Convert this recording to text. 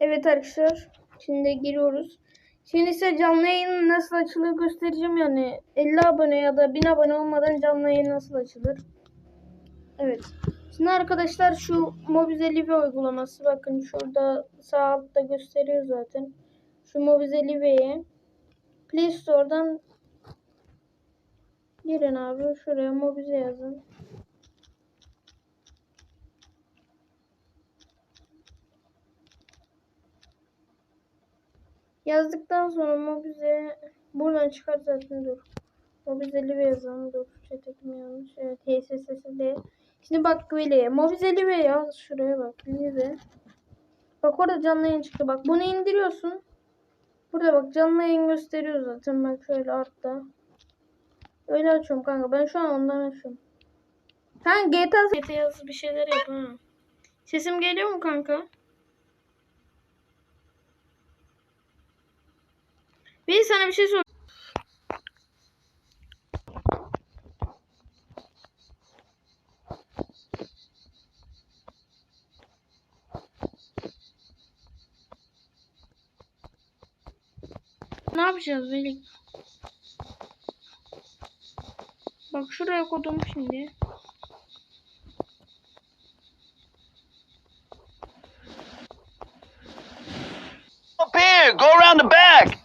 Evet arkadaşlar. Şimdi giriyoruz. Şimdi size canlı yayın nasıl açılır göstereceğim yani. 50 abone ya da 1000 abone olmadan canlı yayın nasıl açılır. Evet. Şimdi arkadaşlar şu Mobize Live uygulaması bakın şurada sağ altta gösteriyor zaten. Şu Mobize Live'ye Play Store'dan girin abi şuraya Mobize yazın. Yazdıktan sonra Mobize buradan çıkar zaten dur. Mobize Live yazalım dur. Çetekim yanlış. Evet HSS'si de. Şimdi bak böyle Mobize Live yaz şuraya bak. Live. Bak orada canlı yayın çıktı. Bak bunu indiriyorsun. Burada bak canlı yayın gösteriyor zaten. Bak şöyle altta. Öyle açıyorum kanka. Ben şu an ondan açıyorum. Kanka GTA, GTA yaz bir şeyler yap ha. Sesim geliyor mu kanka? Bir sana bir şey sor. Ne yapacağız Veli? Bak şuraya kodum şimdi. Up here, go around the back.